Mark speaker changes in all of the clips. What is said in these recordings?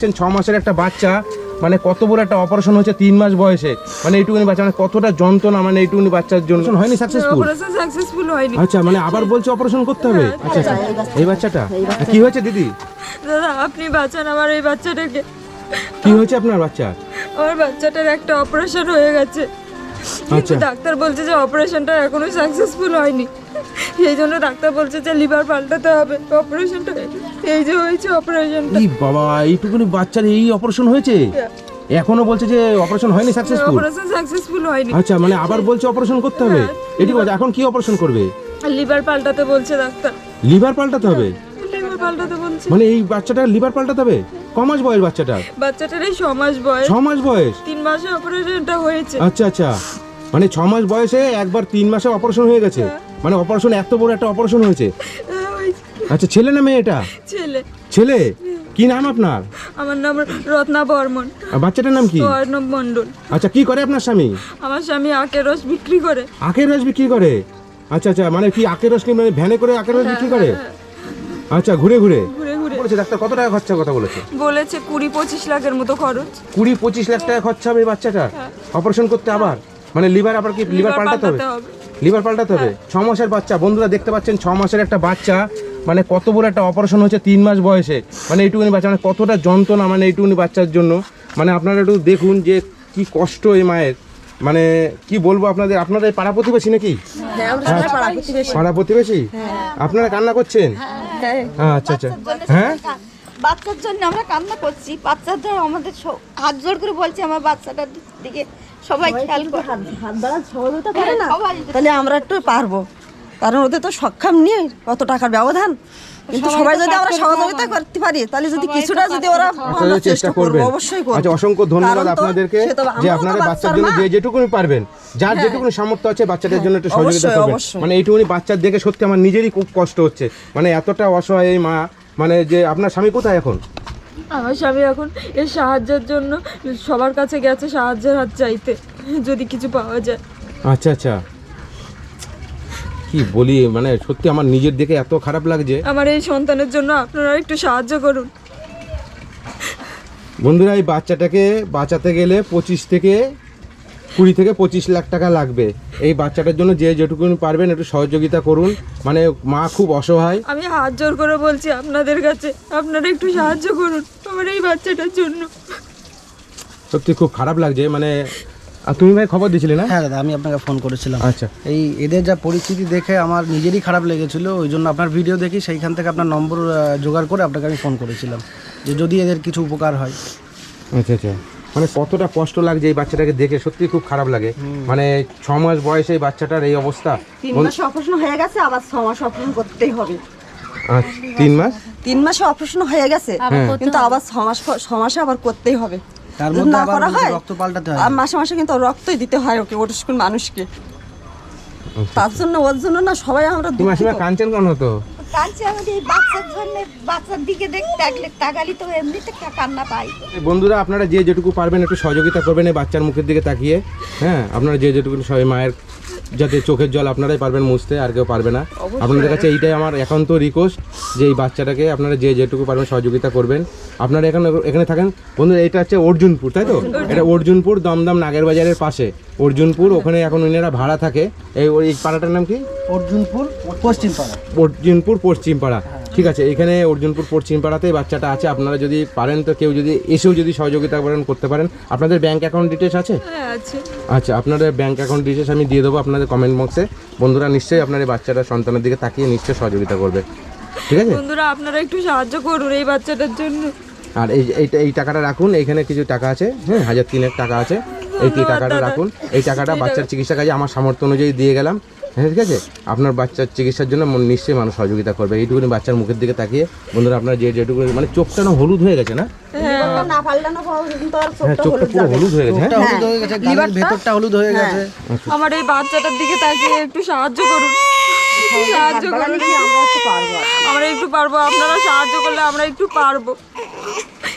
Speaker 1: দেখছেন ছ মাসের একটা বাচ্চা মানে কত বড় একটা অপারেশন হচ্ছে তিন মাস বয়সে। মানে এইটুকুনি বাচ্চা মানে কতটা যন্ত্রণা মানে এইটুকুনি বাচ্চার জন্য। হয়নি সাকসেসফুল
Speaker 2: অপারেশন সাকসেসফুল হয়নি।
Speaker 1: আচ্ছা মানে আবার বলছে অপারেশন করতে হবে? আচ্ছা আচ্ছা। এই বাচ্চাটা? কি হয়েছে দিদি?
Speaker 2: দাদা আপনি বাঁচান আমার এই বাচ্চাটাকে।
Speaker 1: কি হয়েছে আপনার বাচ্চা
Speaker 2: আমার বাচ্চাটার একটা অপারেশন হয়ে গেছে। কিন্তু
Speaker 1: আচ্ছা।
Speaker 2: ডাক্তার বলছে যে অপারেশনটা এখনও সাকসেসফুল হয়নি। সেই জন্য ডাক্তার বলছে যে লিভার পাল্টাতে হবে। অপারেশনটা এই যে হয়েছে অপারেশনটা।
Speaker 1: এই বাবা এইটুকুনি বাচ্চার এই অপারেশন হয়েছে? এখনও বলছে যে অপারেশন হয়নি সাকসেসফুল
Speaker 2: অপারেশন সাকসেসফুল হয়নি।
Speaker 1: আচ্ছা মানে আবার বলছে অপারেশন করতে হবে? এটি বলছে এখন কি অপারেশন করবে?
Speaker 2: লিভার পাল্টাতে বলছে ডাক্তার।
Speaker 1: লিভার পাল্টাতে হবে?
Speaker 2: লিভার পাল্টাতে বলছে।
Speaker 1: মানে এই বাচ্চাটার লিভার পাল্টাতে হবে? ক মাস বয়স বাচ্চাটার?
Speaker 2: বাচ্চাটার এই ছ মাস বয়স।
Speaker 1: ছ মাস বয়স?
Speaker 2: তিন মাসে অপারেশনটা হয়েছে।
Speaker 1: আচ্ছা আচ্ছা। মানে ছ মাস বয়সে একবার তিন মাসে অপারেশন হয়ে গেছে। মানে অপারেশন এত বড় একটা অপারেশন হয়েছে।
Speaker 2: হ্যাঁ,
Speaker 1: আচ্ছা ছেলে না মেয়ে এটা?
Speaker 2: ছেলে।
Speaker 1: ছেলে? কি নাম আপনার?
Speaker 2: আমার নাম রত্না বর্মন।
Speaker 1: আর বাচ্চাটার নাম কি?
Speaker 2: অর্ণব মণ্ডল।
Speaker 1: আচ্ছা কি করে আপনার স্বামী?
Speaker 2: আমার স্বামী আখের রস বিক্রি করে।
Speaker 1: আখের রস বিক্রি করে? আচ্ছা আচ্ছা মানে কি আখের রস কি মানে ভ্যানে করে আখের রস বিক্রি করে? আচ্ছা ঘুরে ঘুরে। বলেছে ডাক্তার কত টাকা খরচা? কথা বলেছে।
Speaker 2: বলেছে কুড়ি পঁচিশ লাখের মতো খরচ।
Speaker 1: কুড়ি পঁচিশ লাখ টাকা খরচা হবে বাচ্চাটা অপারেশন করতে আবার? মানে লিভার আবার কি? লিভার পাল্টাতে হবে? লিভার পাল্টাতে হবে? ছ মাসের বাচ্চা। বন্ধুরা দেখতে পাচ্ছেন ছ মাসের একটা বাচ্চা মানে কত বড় একটা অপারেশন হচ্ছে তিন মাস বয়সে। মানে এইটুকুনি বাচ্চা মানে কতটা যন্ত্রণা মানে এইটুকুনি বাচ্চার জন্য। মানে আপনারা একটু দেখুন যে কি কষ্ট এই মায়ের। মানে কি বলব আপনাদের? আপনাদের এই পাড়া প্রতিবেশী নাকি? পাড়া প্রতিবেশী। আপনারা কান্না করছেন? হ্যাঁ। আচ্ছা আচ্ছা। হ্যাঁ?
Speaker 3: বাচ্চার জন্য আমরা কান্না করছি। বাচ্চাদের আমাদের হাত জোর করে বলছি আমার বাচ্চাটার দিকে সবাই খেয়াল করে।
Speaker 4: হাত বাড়ার সহযোগিতা করে না। তাহলে আমরা একটু পারব। কারণ ওদের তো সক্ষম নিয়ে কত টাকার ব্যবধান। কিন্তু সবাই যদি আমরা সহযোগিতা করতে পারি তাহলে যদি কিছুটা যদি ওরা
Speaker 1: চেষ্টা করবেন
Speaker 4: অবশ্যই করব
Speaker 1: আচ্ছা অসংখ্য ধন্যবাদ আপনাদেরকে যে আপনারা বাচ্চার জন্য যে যেটুকুনি পারবেন যার যেটুকুনি সামর্থ্য আছে বাচ্চাদের জন্য একটু সহযোগিতা করবেন। মানে এইটুকুনি বাচ্চার দেখে সত্যি আমার নিজেরই খুব কষ্ট হচ্ছে। মানে এতটা অসহায় এই মা মানে যে আপনার স্বামী কোথায় এখন?
Speaker 2: আমার স্বামী এখন এর সাহায্যের জন্য সবার কাছে গেছে সাহায্যের হাত চাইতে যদি কিছু পাওয়া যায়।
Speaker 1: আচ্ছা আচ্ছা। কি বলি মানে সত্যি আমার নিজের দেখে এত খারাপ লাগছে।
Speaker 2: আমার এই সন্তানের জন্য আপনারা একটু সাহায্য করুন।
Speaker 1: বন্ধুরা এই বাচ্চাটাকে বাঁচাতে গেলে পঁচিশ থেকে কুড়ি থেকে পঁচিশ লাখ টাকা লাগবে। এই বাচ্চাটার জন্য যে যেটুকু পারবেন একটু সহযোগিতা করুন। মানে মা খুব অসহায়।
Speaker 2: আমি হাত জোর করে বলছি আপনাদের কাছে আপনারা একটু সাহায্য করুন আমার এই বাচ্চাটার জন্য।
Speaker 1: সত্যি খুব খারাপ লাগছে মানে আর তুমি ভাই খবর দিয়েছিলে না?
Speaker 5: হ্যাঁ দাদা আমি আপনাকে ফোন করেছিলাম।
Speaker 1: আচ্ছা।
Speaker 5: এই এদের যা পরিস্থিতি দেখে আমার নিজেরই খারাপ লেগেছিল ওই জন্য আপনার ভিডিও দেখি সেইখান থেকে আপনার নম্বর জোগাড় করে আপনাকে আমি ফোন করেছিলাম যে যদি এদের কিছু উপকার হয়।
Speaker 1: আচ্ছা আচ্ছা। মানে কতটা কষ্ট লাগছে এই বাচ্চাটাকে দেখে সত্যি খুব খারাপ লাগে। মানে ছ মাস বয়সে এই বাচ্চাটার এই অবস্থা।
Speaker 4: তিন মাসে অপারেশন হয়ে গেছে আবার ছ মাসে অপারেশন করতেই হবে।
Speaker 1: আচ্ছা, তিন মাস?
Speaker 4: তিন মাসে অপারেশন হয়ে গেছে কিন্তু আবার ছ মাস পর- ছ মাসে আবার করতেই হবে।
Speaker 5: তার মধ্যে
Speaker 4: না
Speaker 5: আবার
Speaker 4: করা হয়
Speaker 5: রক্ত পাল্টাতে হয়।
Speaker 4: মাসে মাসে কিন্তু রক্তই দিতে হয় ওকে ওটা স্কুল মানুষকে। তার জন্য ওর জন্য না সবাই আমরা
Speaker 1: তুমি মাসিমা কাঞ্চন কেন হতো?
Speaker 3: কাঁদছি আমাদের এই বাচ্চার জন্য বাচ্চার দিকে দেখ তাকলে তাকালি তো এমনিতে কান্না পাই।
Speaker 1: বন্ধুরা আপনারা যে যেটুকু পারবেন একটু সহযোগিতা করবেন এই বাচ্চার মুখের দিকে তাকিয়ে। হ্যাঁ আপনারা যে যেটুকু সবাই মায়ের যাতে চোখের জল আপনারাই পারবেন মুছতে আর কেউ পারবে না। আপনাদের কাছে এইটাই আমার একান্ত রিকোয়েস্ট যে এই বাচ্চাটাকে আপনারা যে যেটুকু পারবেন সহযোগিতা করবেন। আপনারা এখানে এখানে থাকেন। বন্ধুরা এটা হচ্ছে অর্জুনপুর তাই তো? এটা অর্জুনপুর দমদম নাগের বাজারের পাশে। অর্জুনপুর ওখানে এখন ইনারা ভাড়া থাকে। এই ওই পাড়াটার নাম কি?
Speaker 5: অর্জুনপুর পশ্চিম পাড়া
Speaker 1: অর্জুনপুর পশ্চিম পাড়া ঠিক আছে এখানে অর্জুনপুর পশ্চিমপাড়াতে বাচ্চাটা আছে। আপনারা যদি পারেন তো কেউ যদি এসেও যদি সহযোগিতা করেন করতে পারেন। আপনাদের ব্যাংক অ্যাকাউন্ট ডিটেলস আছে?
Speaker 2: হ্যাঁ
Speaker 1: আচ্ছা আপনাদের ব্যাংক অ্যাকাউন্ট ডিটেলস আমি দিয়ে দেবো আপনাদের কমেন্ট বক্সে বন্ধুরা নিশ্চয়ই আপনার এই বাচ্চাটা সন্তানের দিকে তাকিয়ে নিশ্চয়ই সহযোগিতা করবে। ঠিক আছে?
Speaker 2: বন্ধুরা আপনারা একটু সাহায্য করুন এই বাচ্চাটার জন্য।
Speaker 1: আর এই এইটা এই টাকাটা রাখুন। এইখানে কিছু টাকা আছে। হ্যাঁ হাজার তিনেক টাকা আছে। এই টাকাটা রাখুন এই টাকাটা বাচ্চার চিকিৎসা কাজে আমার সামর্থ্য অনুযায়ী দিয়ে গেলাম হ্যাঁ ঠিক আছে? আপনার বাচ্চার চিকিৎসার জন্য মন- নিশ্চয়ই মানুষ সহযোগিতা করবে। এইটুকুনি বাচ্চার মুখের দিকে তাকিয়ে বন্ধুরা আপনার যে যেটুকু মানে চোখটা না হলুদ হয়ে গেছে না?
Speaker 4: চোখটা আর
Speaker 1: হ্যাঁ
Speaker 4: চোখটা হলুদ
Speaker 1: পুরো হলুদ হয়ে গেছে হ্যাঁ।
Speaker 5: হয়ে। ভেতরটা হলুদ হয়ে গেছে।
Speaker 2: আমার এই বাচ্চাটার দিকে তাকিয়ে একটু সাহায্য করুন। সাহায্য করুন।
Speaker 4: আমরা একটু পারব। আর।
Speaker 2: আমরা একটু পারব আপনারা সাহায্য করলে আমরা একটু পারব।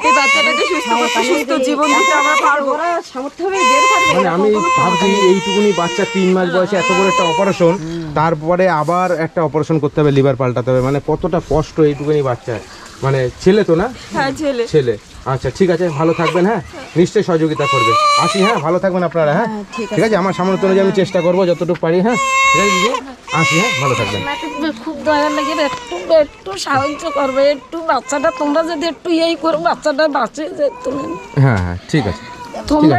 Speaker 2: এই বাচ্চাটাকে সুস্থ করতে সুস্থ জীবন দিতে আমরা পারব।
Speaker 4: সামর্থ্য হবে বের পারবে
Speaker 1: মানে আমি ভাবছি এইটুকুনি বাচ্চা তিন মাস বয়সে এত বড় একটা অপারেশন তারপরে আবার একটা অপারেশন করতে হবে লিভার পাল্টাতে হবে। মানে কতটা কষ্ট এইটুকুনি বাচ্চা মানে ছেলে তো না?
Speaker 2: হ্যাঁ ছেলে।
Speaker 1: ছেলে। আচ্ছা ঠিক আছে ভালো থাকবেন হ্যাঁ? নিশ্চয়ই সহযোগিতা করবে। আসি হ্যাঁ? ভালো থাকবেন আপনারা হ্যাঁ? ঠিক আছে? আমার সামর্থ্য অনুযায়ী আমি চেষ্টা করব যতটুকু পারি হ্যাঁ? ঠিক আছে দিদি আসি হ্যাঁ? ভালো থাকবেন।
Speaker 6: খুব দয়া লাগে একটু একটু সাহায্য করবে একটু বাচ্চাটা তোমরা যদি একটু এই করো বাচ্চাটা বাঁচে যে তুমি।
Speaker 1: হ্যাঁ হ্যাঁ ঠিক আছে।
Speaker 6: তোমরা